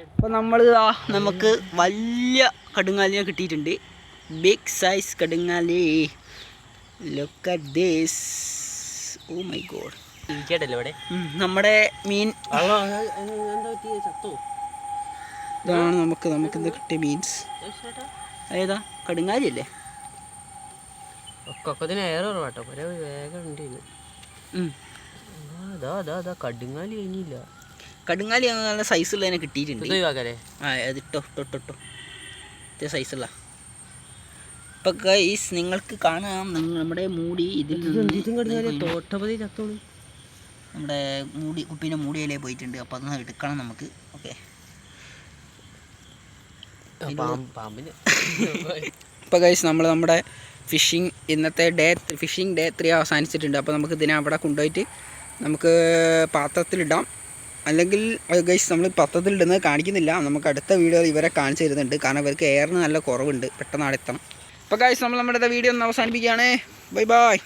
അപ്പോൾ നമ്മൾ നമുക്ക് വലിയ കടുങ്ങാലിനെ കിട്ടിയിട്ടുണ്ട്. Big size കടുങ്ങാലി. Look at this oh my god ഇവിടെ? നമ്മുടെ മീൻ. ഇതാണ് നമുക്ക് നമുക്ക് എന്താ കിട്ടിയ മീൻസ് ഏതാ കടുങ്ങാലി അല്ലേ കുറവാട്ടോ ഒരേ വേഗം ഉണ്ട് കടുങ്ങാലി കഴിഞ്ഞില്ല കടുങ്ങാലി നല്ല സൈസുള്ളതിനെ കിട്ടിയിട്ടുണ്ട്. ആ അതിട്ടോ ഇട്ടോ ഇട്ടോ ഇതേ സൈസുള്ള ഇപ്പം ഗൈസ് നിങ്ങൾക്ക് കാണാം നമ്മുടെ മൂടി ഇതിൽ തോട്ടപതി ചത്തോളൂ. നമ്മുടെ മൂടി കുപ്പീന്റെ മൂടിയിലേ പോയിട്ടുണ്ട്. അപ്പോൾ അതൊന്ന് എടുക്കണം നമുക്ക്. ഓക്കെ ഇപ്പൊ ഗൈസ് നമ്മൾ നമ്മുടെ ഫിഷിംഗ് ഇന്നത്തെ ഡേ ഫിഷിംഗ് ഡേ ത്രീ അവസാനിച്ചിട്ടുണ്ട്. അപ്പോൾ നമുക്ക് ഇതിനെ അവിടെ കൊണ്ടുപോയിട്ട് നമുക്ക് പാത്രത്തിലിടാം. അല്ലെങ്കിൽ ഗൈസ് നമ്മൾ പത്രത്തിൽ ഇടുന്നത് കാണിക്കുന്നില്ല. നമുക്ക് അടുത്ത വീഡിയോ ഇവരെ കാണിച്ചു തരുന്നുണ്ട്. കാരണം ഇവർക്ക് എയറിന് നല്ല കുറവുണ്ട്. പെട്ടെന്ന് അവിടെ എത്തണം. അപ്പോൾ ഗൈസ് നമ്മൾ നമ്മുടെ വീഡിയോ ഒന്ന് അവസാനിപ്പിക്കുകയാണ്. Bye bye